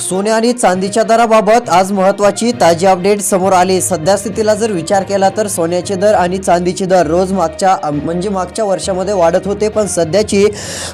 सोने आणि चांदीच्या दराबाबत आज महत्वाची ताजी अपडेट समोर आली. सध्या स्थितीला जर विचार केला तर सोन्याचे दर आणि चांदीचे दर रोज मागच्या म्हणजे मागच्या वर्षामध्ये वाढत होते पण सध्याची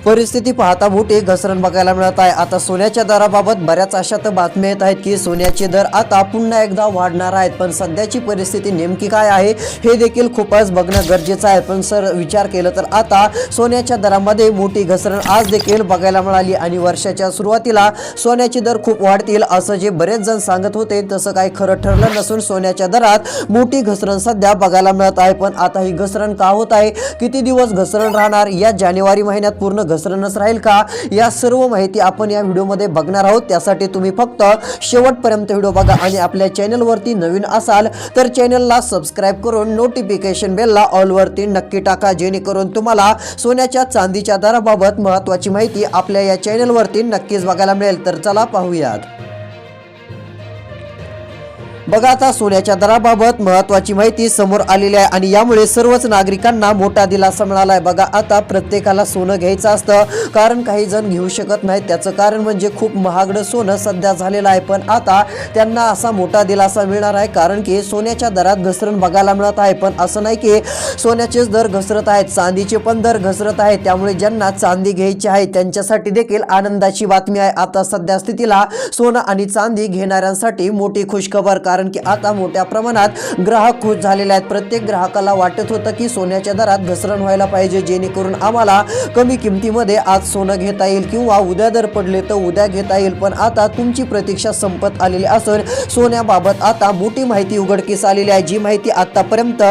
परिस्थिती पाहता मोठी घसरण बघायला मिळत आहे. आता सोन्याच्या दराबाबत बऱ्याच अशा तर बातम्या येत आहेत की सोन्याचे दर आता पुन्हा एकदा वाढणार आहेत पण सध्याची परिस्थिती नेमकी काय आहे हे देखील खूपच बघणं गरजेचं आहे. पण सर विचार केलं तर आता सोन्याच्या दरामध्ये मोठी घसरण आज देखील बघायला मिळाली आणि वर्षाच्या सुरुवातीला सोन्याचे दर खूप वाढतील असं जे बरेच जण सांगत होते तसं काही खरं ठरलं नसून सोन्याच्या दरात मोठी घसरण सध्या बघायला मिळत आहे. पण आता ही घसरण का होत आहे? किती दिवस घसरण राहणार? या जानेवारी महिन्यात पूर्ण घसरणच राहील का? या सर्व माहिती आपण या व्हिडिओमध्ये बघणार आहोत. त्यासाठी तुम्ही फक्त शेवटपर्यंत व्हिडिओ बघा आणि आपल्या चॅनलवरती नवीन असाल तर चॅनलला सबस्क्राईब करून नोटिफिकेशन बेलला ऑलवरती नक्की टाका जेणेकरून तुम्हाला सोन्याच्या चांदीच्या दराबाबत महत्त्वाची माहिती आपल्या या चॅनलवरती नक्कीच बघायला मिळेल. तर चला पाहूयात बघा आता सोन्याच्या दराबाबत महत्वाची माहिती समोर आलेली आहे आणि यामुळे सर्वच नागरिकांना मोठा दिलासा मिळाला आहे बघा आता प्रत्येकाला सोनं घ्यायचं असतं. कारण काही जण घेऊ शकत नाहीत. त्याचं कारण म्हणजे खूप महागडं सोनं सध्या झालेलं आहे. पण आता त्यांना असा मोठा दिलासा मिळणार आहे कारण की सोन्याच्या दरात घसरण बघायला मिळत आहे. पण असं नाही की सोन्याचेच दर घसरत आहेत. चांदीचे पण दर घसरत आहेत. त्यामुळे ज्यांना चांदी घ्यायची आहे त्यांच्यासाठी देखील आनंदाची बातमी आहे. आता सध्या स्थितीला सोनं आणि चांदी घेणाऱ्यांसाठी मोठी खुशखबर कारण की आता मोठ्या प्रमाणात ग्राहक खुश झालेले आहेत. प्रत्येक ग्राहकाला वाटत होतं की सोन्याच्या दरात घसरण व्हायला पाहिजे जेणेकरून आम्हाला कमी किमतीमध्ये आज सोनं घेता येईल किंवा उद्या दर पडले तर उद्या घेता येईल. पण आता तुमची प्रतीक्षा संपत आलेली असून सोन्याबाबत आता मोठी माहिती उघडकीस आलेली आहे. जी माहिती आतापर्यंत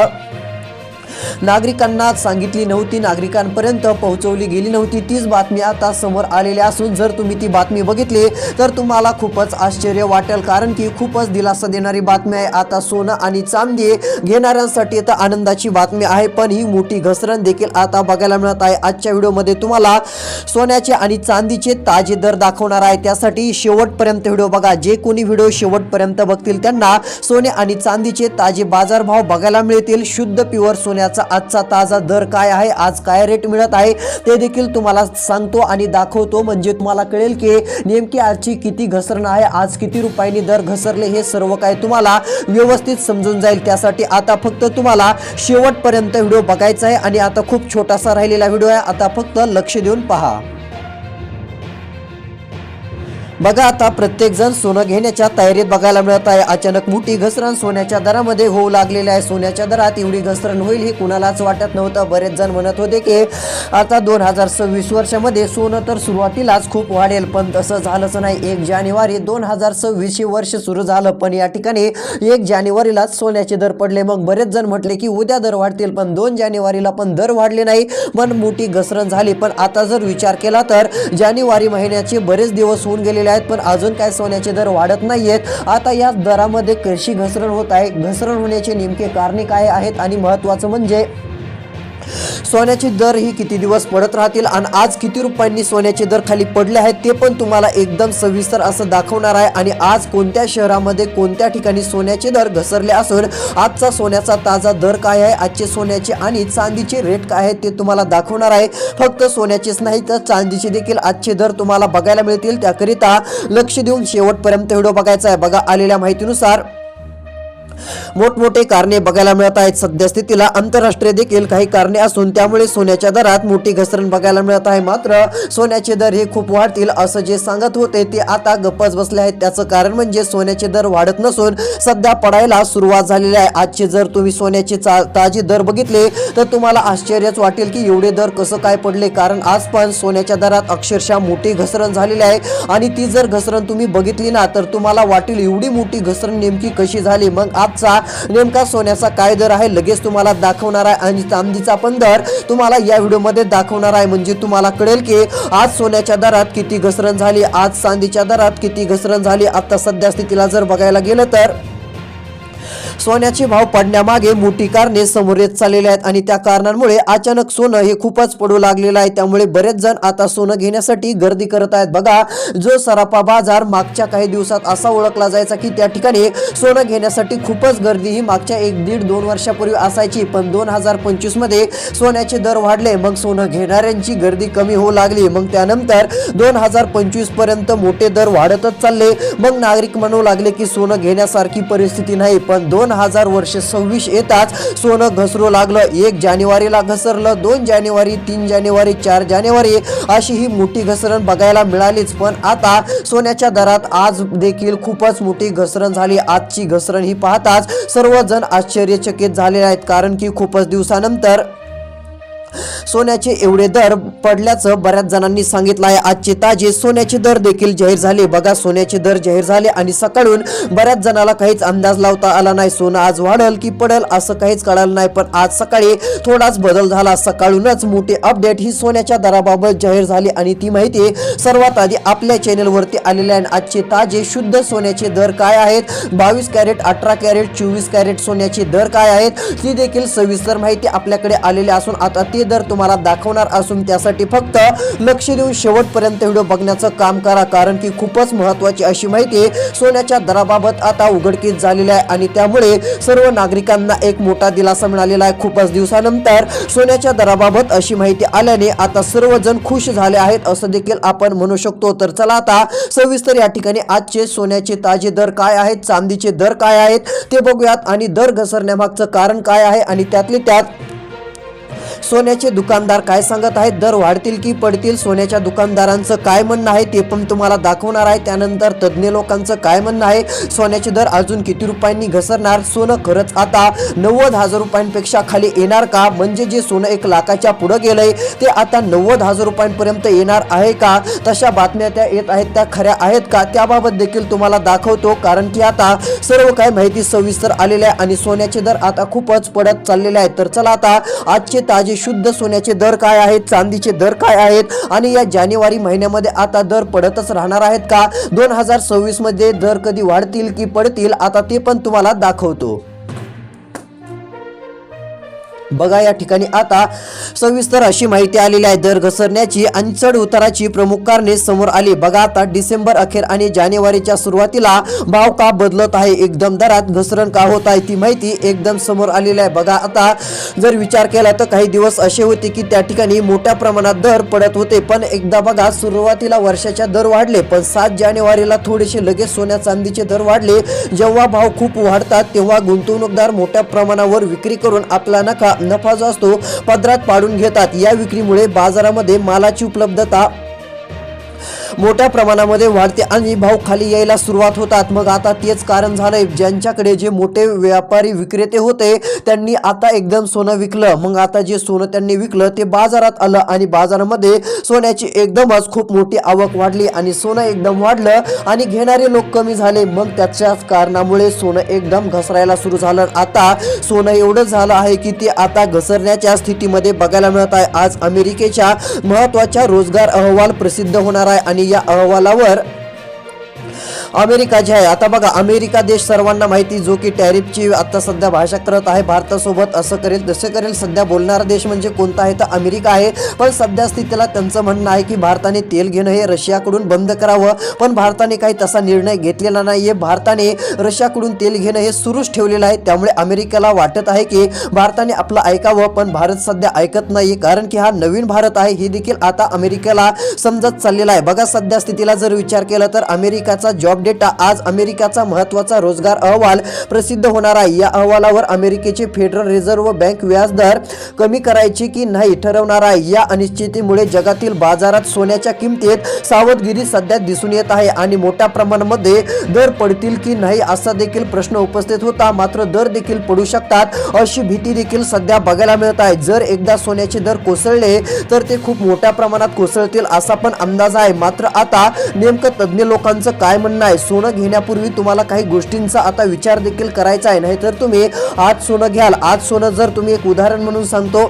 नागरिकांना सांगितली नव्हती नागरिकांपर्यंत पोहोचवली गेली नव्हती. तीच बातमी आता समोर आलेली असून जर तुम्ही ती बातमी बघितली तर तुम्हाला खूपच आश्चर्य वाटेल कारण की खूपच दिलासा देणारी बातमी आहे. आता सोनं आणि चांदी घेणाऱ्यांसाठी आता आनंदाची बातमी आहे पण ही मोठी घसरण देखील आता बघायला मिळत आहे. आजच्या व्हिडिओमध्ये तुम्हाला सोन्याचे आणि चांदीचे ताजे दर दाखवणार आहे. त्यासाठी शेवटपर्यंत व्हिडिओ बघा. जे कोणी व्हिडिओ शेवटपर्यंत बघतील त्यांना सोने आणि चांदीचे ताजे बाजारभाव बघायला मिळतील. शुद्ध प्युअर सोन्याचा आजचा ताजा दर काय आहे? आज काय रेट मिळत आहे? ते देखील तुम्हाला सांगतो आणि दाखवतो. म्हणजे तुम्हाला कळेल की नेमकी आजची किती घसरण आहे? आज किती रुपयांनी दर घसरले हे सर्व काय तुम्हाला व्यवस्थित समजून जाईल. त्यासाठी आता फक्त तुम्हाला शेवटपर्यंत व्हिडिओ बघायचा आहे आणि आता खूप छोटासा राहिलेला व्हिडिओ आहे. आता फक्त लक्ष देऊन पहा. बघा आता प्रत्येक जण सोनं घेण्याच्या तयारीत बघायला मिळत आहे. अचानक मोठी घसरण सोन्याच्या दरामध्ये होऊ लागलेली आहे. सोन्याच्या दरात एवढी घसरण होईल हे कुणालाच वाटत नव्हतं. बरेच जण म्हणत होते की आता दोन हजार सव्वीस वर्षामध्ये सोनं तर सुरुवातीलाच खूप वाढेल पण तसं झालंच नाही. एक जानेवारी दोन हजार सव्वीस हे वर्ष सुरू झालं पण या ठिकाणी एक जानेवारीलाच सोन्याचे दर पडले. मग बरेच जण म्हटले की उद्या दर वाढतील पण दोन जानेवारीला पण दर वाढले नाही. पण मोठी घसरण झाली पण आता जर विचार केला तर जानेवारी महिन्याचे बरेच दिवस होऊन गेलेले आहेत पण अजून काय सोन्याचे दर वाढत नाही आहेत आता या दरामध्ये कशी घसरण होत आहे. घसरण होण्याचे नेमके कारणे काय आहेत आणि महत्त्वाचं म्हणजे सोन्याचे दर ही किती दिवस पडत राहतील आणि आज किती रुपयांनी सोन्याचे दर खाली पडले आहेत ते पण तुम्हाला एकदम सविस्तर असं दाखवणार आहे. आणि आज कोणत्या शहरामध्ये कोणत्या ठिकाणी सोन्याचे दर घसरले असून आजचा सोन्याचा ताजा दर काय आहे? आजचे सोन्याचे आणि चांदीचे रेट काय आहेत ते तुम्हाला दाखवणार आहे. फक्त सोन्याचेच नाही तर चांदीचे देखील आजचे दर तुम्हाला बघायला मिळतील. त्याकरिता लक्ष देऊन शेवटपर्यंत व्हिडिओ बघायचा आहे. बघा आलेल्या माहितीनुसार मोठमोठे कारणे बघायला मिळत आहेत. सध्या स्थितीला आंतरराष्ट्रीय देखील काही कारणे असून त्यामुळे सोन्याच्या दरात मोठी घसरण बघायला मिळत आहे. मात्र सोन्याचे दर हे खूप वाढतील असं जे सांगत होते ते आता गप्पच बसले आहेत. त्याचं कारण म्हणजे सोन्याचे दर वाढत नसून सध्या पडायला सुरुवात झालेली आहे. आजचे जर तुम्ही सोन्याचे चा- ताजे दर बघितले तर तुम्हाला आश्चर्यच वाटेल की एवढे दर कसं काय पडले. कारण आज पण सोन्याच्या दरात अक्षरशः मोठी घसरण झालेली आहे. आणि ती जर घसरण तुम्ही बघितली ना तर तुम्हाला वाटेल एवढी मोठी घसरण नेमकी कशी झाली. मग आज आजचा नेमका सोन्याचा काय दर आहे लगेच तुम्हाला दाखवणार आहे. आणि चांदीचा पण दर तुम्हाला या व्हिडिओमध्ये दाखवणार आहे. म्हणजे तुम्हाला कळेल की आज सोन्याच्या दरात किती घसरण झाली आज चांदीच्या दरात किती घसरण झाली. आता सध्या स्थितीला जर बघायला गेलं तर सोन्याचे भाव पडण्यामागे मोठी कारणे समोर येत चाललेली आहेत आणि त्या कारणांमुळे अचानक सोनं हे खूपच पडू लागलेलं आहे. त्यामुळे बरेच जण आता सोनं घेण्यासाठी गर्दी करत आहेत. बघा जो सराफा बाजार मागच्या काही दिवसात असा ओळखला जायचा की त्या ठिकाणी सोनं घेण्यासाठी खूपच गर्दी ही मागच्या एक दीड दोन वर्षापूर्वी असायची. पण दोन हजार पंचवीसमध्ये सोन्याचे दर वाढले. मग सोनं घेणाऱ्यांची गर्दी कमी होऊ लागली. मग त्यानंतर दोन हजार पंचवीसपर्यंत मोठे दर वाढतच चालले. मग नागरिक म्हणू लागले की सोनं घेण्यासारखी परिस्थिती नाही. पण दोन हजार वर्ष सव्वीस येताच सोनं घसरू लागलं. एक जानेवारीला घसरलं दोन जानेवारी तीन जानेवारी चार जानेवारी अशी ही मोठी घसरण बघायला मिळालीच. पण आता सोन्याच्या दरात आज देखील खूपच मोठी घसरण झाली. आजची घसरण ही पाहताच सर्वजण आश्चर्यचकित झालेले आहेत कारण की खूपच दिवसानंतर सोन्याचे एवढे दर पडल्याचं बऱ्याच जणांनी सांगितलं आहे. आजचे ताजे सोन्याचे दर देखील जाहीर झाले. बघा सोन्याचे दर जाहीर झाले आणि सकाळून बऱ्याच जणाला काहीच अंदाज लावता आला नाही. सोनं आज वाढल की पडल असं काहीच कळालं नाही पण आज सकाळी थोडाच बदल झाला. सकाळूनच मोठी अपडेट ही सोन्याच्या दराबाबत जाहीर झाली आणि ती माहिती सर्वात आधी आपल्या चॅनलवरती आलेली आहे. आजचे ताजे शुद्ध सोन्याचे दर काय आहेत? बावीस कॅरेट अठरा कॅरेट चोवीस कॅरेट सोन्याचे दर काय आहेत? ती देखील सविस्तर माहिती आपल्याकडे आलेली असून आता ते दर तुम्हाला दाखवणार असून त्यासाठी फक्त लक्ष देऊन शेवटपर्यंत व्हिडिओ बघण्याचं काम करा कारण की खूपच महत्वाची अशी माहिती सोन्याच्या दराबाबत आता उघडकीस झालेली आहे आणि त्यामुळे सर्व नागरिकांना एक मोठा दिलासा मिळालेला आहे. खूपच दिवसानंतर सोन्याच्या दराबाबत अशी माहिती आल्याने आता सर्वजण खुश झाले आहेत असं देखील आपण म्हणू शकतो. तर चला आता सविस्तर या ठिकाणी आजचे सोन्याचे ताजे दर काय आहेत चांदीचे दर काय आहेत ते बघूयात आणि दर घसरण्यामागचं कारण काय आहे आणि त्यातले त्यात सोन्याचे दुकानदार काय सांगत आहेत? दर वाढतील की पडतील? सोन्याच्या दुकानदारांचं काय म्हणणं आहे? ते पण तुम्हाला दाखवणार आहे. त्यानंतर तज्ज्ञ लोकांचं काय म्हणणं आहे? सोन्याचे दर अजून किती रुपयांनी घसरणार? सोनं खरंच आता नव्वद हजार रुपयांपेक्षा खाली येणार का? म्हणजे जे सोनं एक लाखाच्या पुढं गेलंय ते आता नव्वद हजार रुपयांपर्यंत येणार आहे का? तशा बातम्या त्या येत आहेत त्या खऱ्या आहेत का? त्याबाबत देखील तुम्हाला दाखवतो कारण की आता सर्व काय माहिती सविस्तर आलेल्या आहे आणि सोन्याचे दर आता खूपच पडत चाललेले आहेत. तर चला आता आजचे ताजे म्हणजे शुद्ध सोन्याचे दर काय आहेत चांदीचे दर काय आहेत आणि या जानेवारी महिन्यामध्ये आता दर पडतच राहणार आहेत का? दोन हजार सव्वीसमध्ये दर कधी वाढतील की पडतील? आता ते पण तुम्हाला दाखवतो. बघा या ठिकाणी आता सविस्तर अशी माहिती आलेली आहे. दर घसरण्याची आणि चढ उताराची प्रमुख कारणे समोर आली. बघा आता डिसेंबर अखेर आणि जानेवारीच्या सुरुवातीला भाव का बदलत आहे? एकदम दरात घसरण का होत आहे? ती माहिती एकदम समोर आलेली आहे. बघा आता जर विचार केला तर काही दिवस असे होते की त्या ठिकाणी मोठ्या प्रमाणात दर पडत होते. पण एकदा बघा सुरुवातीला वर्षाच्या दर वाढले. पण सात जानेवारीला थोडेसे लगेच सोन्या चांदीचे दर वाढले. जेव्हा भाव खूप वाढतात तेव्हा गुंतवणूकदार मोठ्या प्रमाणावर विक्री करून आपला नफा नफा जो असतो पदरात पाडून घेतात. या विक्रीमुळे बाजारामध्ये मालाची उपलब्धता मोठ्या प्रमाणामध्ये वाढते आणि भाव खाली यायला सुरुवात होतात. मग आता तेच कारण झालंय. ज्यांच्याकडे जे मोठे व्यापारी विक्रेते होते त्यांनी आता एकदम सोनं विकलं. मग आता जे सोनं त्यांनी विकलं ते बाजारात आलं आणि बाजारामध्ये सोन्याची एकदमच खूप मोठी आवक वाढली आणि सोनं एकदम वाढलं आणि घेणारे लोक कमी झाले. मग त्याच्याच कारणामुळे सोनं एकदम घसरायला सुरू झालं. आता सोनं एवढं झालं आहे की ते आता घसरण्याच्या स्थितीमध्ये बघायला मिळत आहे. आज अमेरिकेच्या महत्त्वाच्या रोजगार अहवाल प्रसिद्ध होणार आहे आणि या अहवालावर अमेरिका जे आहे आता बघा अमेरिका देश सर्वांना माहिती जो की टॅरिफची आता सध्या भाषा करत आहे भारतासोबत असं करेल तसं करेल. सध्या बोलणारा देश म्हणजे कोणता आहे? तर अमेरिका आहे. पण सध्या स्थितीला त्यांचं म्हणणं आहे की भारताने तेल घेणं हे रशियाकडून बंद करावं. पण भारताने काही तसा निर्णय घेतलेला नाही आहे भारताने रशियाकडून तेल घेणं हे सुरूच ठेवलेलं आहे. त्यामुळे अमेरिकेला वाटत आहे की भारताने आपलं ऐकावं पण भारत सध्या ऐकत नाही कारण की हा नवीन भारत आहे. हे देखील आता अमेरिकेला समजत चाललेला आहे. बघा सध्या स्थितीला जर विचार केला तर अमेरिकाचा जॉब डेटा आज अमेरिकाचा महत्त्वाचा रोजगार अहवाल प्रसिद्ध होणार आहे. या अहवालावर अमेरिकेचे फेडरल रिझर्व्ह बँक व्याजदर कमी करायची की नाही ठरवणार आहे. या अनिश्चितीमुळे जगातील बाजारात सोन्याच्या किमतीत सावधगिरी सध्या दिसून येत आहे आणि मोठ्या प्रमाणामध्ये दर पडतील की नाही असा देखील प्रश्न उपस्थित होता. मात्र दर देखील पडू शकतात अशी भीती देखील सध्या बघायला मिळत आहे. जर एकदा सोन्याचे दर कोसळले तर ते खूप मोठ्या प्रमाणात कोसळतील असा पण अंदाज आहे. मात्र आता नेमकं तज्ज्ञ लोकांचं काय काय म्हणणं आहे? सोनं घेण्यापूर्वी तुम्हाला काही गोष्टींचा आता विचार देखील करायचा आहे. नाही तर तुम्ही आज सोनं घ्याल. आज सोनं जर तुम्ही एक उदाहरण म्हणून सांगतो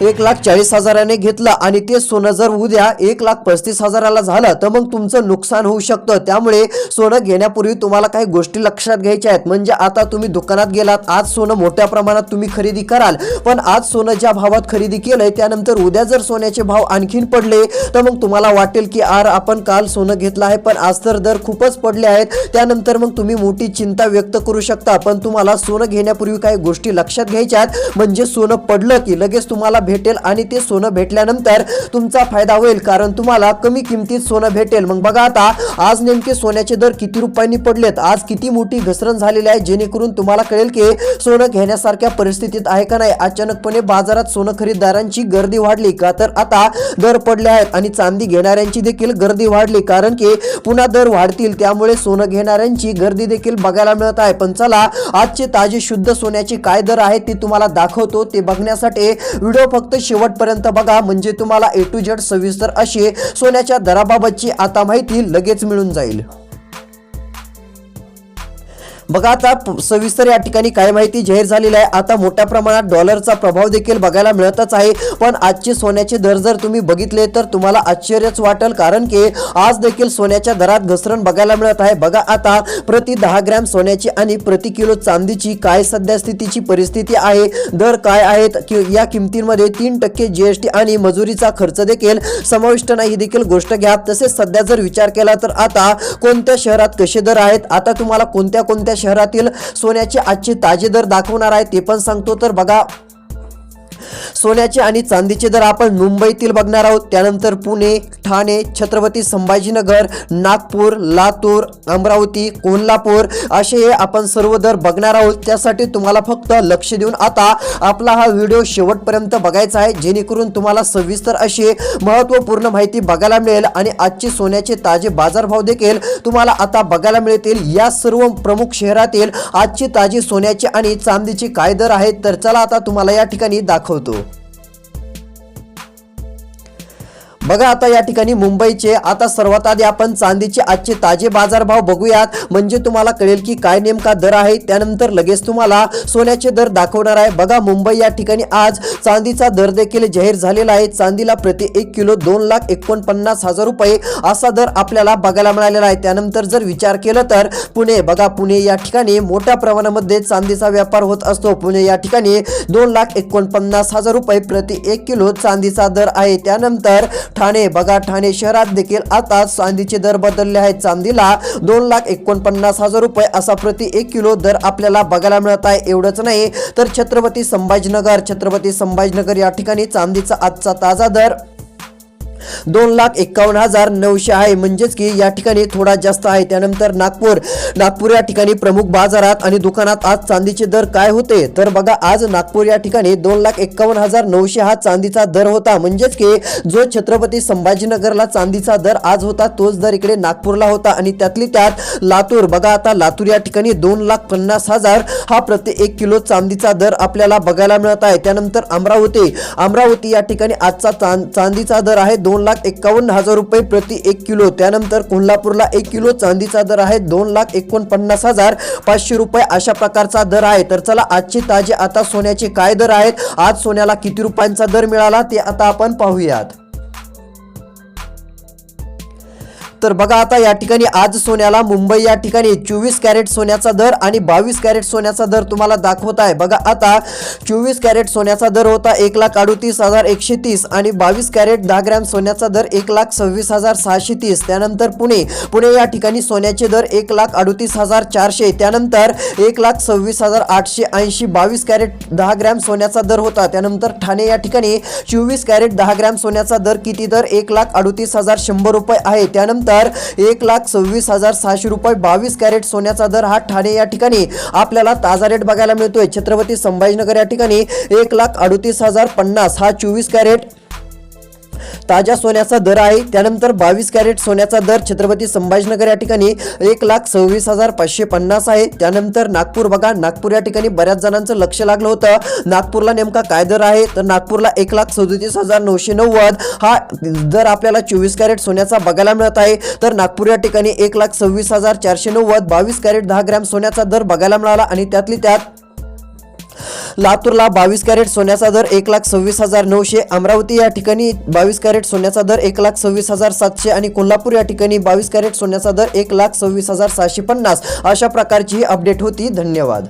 एक लाख चाळीस हजाराने घेतलं आणि ते सोनं जर उद्या एक लाख पस्तीस हजाराला झालं तर मग तुमचं नुकसान होऊ शकतं. त्यामुळे सोनं घेण्यापूर्वी तुम्हाला काही गोष्टी लक्षात घ्यायच्या आहेत. म्हणजे आता तुम्ही दुकानात गेलात आज सोनं मोठ्या प्रमाणात तुम्ही खरेदी कराल. पण आज सोनं ज्या भावात खरेदी केलंय त्यानंतर उद्या जर सोन्याचे भाव आणखीन पडले तर मग तुम्हाला वाटेल की आर आपण काल सोनं घेतलं आहे पण आज तर दर खूपच पडले आहेत. त्यानंतर मग तुम्ही मोठी चिंता व्यक्त करू शकता. पण तुम्हाला सोनं घेण्यापूर्वी काही गोष्टी लक्षात घ्यायच्या आहेत. म्हणजे सोनं पडलं की लगेच तुम्हाला भेटेल आणि ते सोनं भेटल्यानंतर तुमचा फायदा होईल कारण तुम्हाला कमी किमतीत सोनं भेटेल. मग बघा आता आज नेमके सोन्याचे दर किती रुपयांनी पडलेत? आज किती मोठी घसरण झालेली आहे जेणेकरून तुम्हाला कळेल की सोनं घेण्यासारख्या परिस्थितीत आहे का नाही? अचानकपणे बाजारात सोनं खरेदीदारांची गर्दी वाढली का? तर आता दर पडले आहेत आणि चांदी घेणाऱ्यांची देखील गर्दी वाढली कारण की पुन्हा दर वाढतील त्यामुळे सोनं घेणाऱ्यांची गर्दी देखील बघायला मिळत आहे. पण चला आजचे ताजे शुद्ध सोन्याचे काय दर आहेत ते तुम्हाला दाखवतो. ते बघण्यासाठी व्हिडिओ फक्त शेवटपर्यंत बघा. म्हणजे तुम्हाला ए टू जेड सविस्तर अशी सोन्याच्या दराबाबतची आता माहिती लगेच मिळून जाईल. बघा आता सविस्तर या ठिकाणी काय माहिती जाहीर झालेली आहे. आता मोठ्या प्रमाणात डॉलरचा प्रभाव देखील बघायला मिळतच आहे. पण आजचे सोन्याचे दर जर तुम्ही बघितले तर तुम्हाला आश्चर्यच वाटेल कारण की आज देखील सोन्याच्या दरात घसरण बघायला मिळत आहे. बघा आता प्रति दहा ग्रॅम सोन्याची आणि प्रति किलो चांदीची काय सध्या स्थितीची परिस्थिती आहे दर काय आहेत कि या किमतींमध्ये तीन टक्के जीएसटी आणि मजुरीचा खर्च देखील समाविष्ट नाही. देखील गोष्ट घ्या. तसेच सध्या जर विचार केला तर आता कोणत्या शहरात कसे दर आहेत आता तुम्हाला कोणत्या कोणत्या शहरातील सोन्याचे आजचे ताजे दर दाखवणार आहे ते पण सांगतो. तर बघा सोन्याचे आणि चांदीचे दर आपण मुंबईतील बघणार आहोत. त्यानंतर पुणे ठाणे छत्रपती संभाजीनगर नागपूर लातूर अमरावती कोल्हापूर असे हे आपण सर्व दर बघणार आहोत. त्यासाठी तुम्हाला फक्त लक्ष देऊन आता आपला हा व्हिडिओ शेवटपर्यंत बघायचा आहे. जेणेकरून तुम्हाला सविस्तर अशी महत्त्वपूर्ण माहिती बघायला मिळेल आणि आजचे सोन्याचे ताजे बाजारभाव देखील तुम्हाला आता बघायला मिळतील. या सर्व प्रमुख शहरातील आजची ताजी सोन्याची आणि चांदीची काय दर आहेत तर चला आता तुम्हाला या ठिकाणी दाखवतो. बघा आता या ठिकाणी मुंबईचे आता सर्वात आधी आपण चांदीचे आजचे ताजे बाजारभाव बघूयात. म्हणजे तुम्हाला कळेल की काय नेमका दर आहे त्यानंतर लगेच तुम्हाला सोन्याचे दर दाखवणार आहे. बघा मुंबई या ठिकाणी आज चांदीचा दर देखील जाहीर झालेला आहे. चांदीला प्रति एक किलो दोन लाख एकोणपन्नास हजार रुपये असा दर आपल्याला बघायला मिळालेला आहे. त्यानंतर जर विचार केला तर पुणे बघा पुणे या ठिकाणी मोठ्या प्रमाणामध्ये चांदीचा व्यापार होत असतो. पुणे या ठिकाणी दोन लाख एकोणपन्नास हजार रुपये प्रति एक किलो चांदीचा दर आहे. त्यानंतर ठाणे. बघा ठाणे शहरात देखील आता चांदीचे दर बदलले आहेत. चांदीला दोन लाख एकोणपन्नास हजार रुपये असा प्रति एक किलो दर आपल्याला बघायला मिळत आहे. एवढंच नाही तर छत्रपती संभाजीनगर. छत्रपती संभाजीनगर या ठिकाणी चांदीचा आजचा ताजा दर दोन लाख एक्कावन्न हजार नऊशे आहे. म्हणजेच की या ठिकाणी थोडा जास्त आहे. त्यानंतर नागपूर. नागपूर या ठिकाणी प्रमुख बाजारात आणि दुकानात आज चांदीचे दर काय होते? तर बघा आज नागपूर या ठिकाणी दोन लाख एक्कावन्न हजार नऊशे हा चांदीचा दर होता. म्हणजेच की जो छत्रपती संभाजीनगरला चांदीचा दर आज होता तोच दर इकडे नागपूरला होता. आणि त्यातली त्यात लातूर. बघा आता लातूर या ठिकाणी दोन लाख पन्नास हजार हा प्रति एक किलो चांदीचा दर आपल्याला बघायला मिळत आहे. त्यानंतर अमरावती. अमरावती या ठिकाणी आजचा चां- चांदीचा दर आहे दोन लाख एक्कावन्न हजार रुपये प्रति एक किलो. त्यानंतर कोल्हापूरला एक किलो चांदीचा दर आहे दोन लाख एकोणपन्नास हजार पाचशे रुपये अशा प्रकारचा दर आहे. तर चला आजचे ताजे आता सोन्याचे काय दर आहेत? आज सोन्याला किती रुपयांचा दर मिळाला? ते आता आपण पाहूयात. तर बघा आता या ठिकाणी आज सोन्याला मुंबई या ठिकाणी चोवीस कॅरेट सोन्याचा दर आणि बावीस कॅरेट सोन्याचा दर तुम्हाला दाखवत आहे. बघा आता चोवीस कॅरेट सोन्याचा दर होता एक लाख अडुतीस हजार एकशे तीस आणि बावीस कॅरेट दहा ग्रॅम सोन्याचा दर एक लाख सव्वीस हजार सहाशे तीस. त्यानंतर पुणे पुणे या ठिकाणी सोन्याचे दर एक लाख अडुतीस हजार चारशे. त्यानंतर एक लाख सव्वीस हजार आठशे ऐंशी बावीस कॅरेट दहा ग्रॅम सोन्याचा दर होता. त्यानंतर ठाणे या ठिकाणी चोवीस कॅरेट दहा ग्रॅम सोन्याचा दर किती? दर एक लाख अडुतीस हजार शंभर रुपये आहे. त्यानंतर एक लाख सव्वीस हजार सहाशे रुपये. बावीस कॅरेट सोन्याचा दर हा ठाणे या ठिकाणी. आपल्याला ताजा रेट बघायला मिळतोय. छत्रपती संभाजीनगर या ठिकाणी एक लाख अडतीस हजार पन्नास हा चोवीस कॅरेट. ताज्या सोन्याचा दर आहे. त्यानंतर बावीस कॅरेट सोन्याचा दर छत्रपती संभाजीनगर या ठिकाणी एक लाख सव्वीस हजार पाचशे पन्नास आहे. त्यानंतर नागपूर बघा नागपूर या ठिकाणी बऱ्याच जणांचं लक्ष लागलं होतं. नागपूरला नेमका काय दर आहे? तर नागपूरला एक लाख सदोतीस हजार नऊशे नव्वद. हा दर आपल्याला चोवीस कॅरेट सोन्याचा बघायला मिळत आहे. तर नागपूर या ठिकाणी एक लाख सव्वीस हजार चारशे नव्वद बावीस कॅरेट दहा ग्रॅम सोन्याचा दर बघायला मिळाला आणि त्यातली त्यात लातूरला बावीस कॅरेट सोन्याचा दर एक लाख सव्वीस हजार नऊशे. अमरावती या ठिकाणी बावीस कॅरेट सोन्याचा दर एक लाख सव्वीस हजार सातशे आणि कोल्हापूर या ठिकाणी बावीस कॅरेट सोन्याचा दर एक लाख सव्वीस हजार सहाशे पन्नास. अशा प्रकारची ही अपडेट होती. धन्यवाद.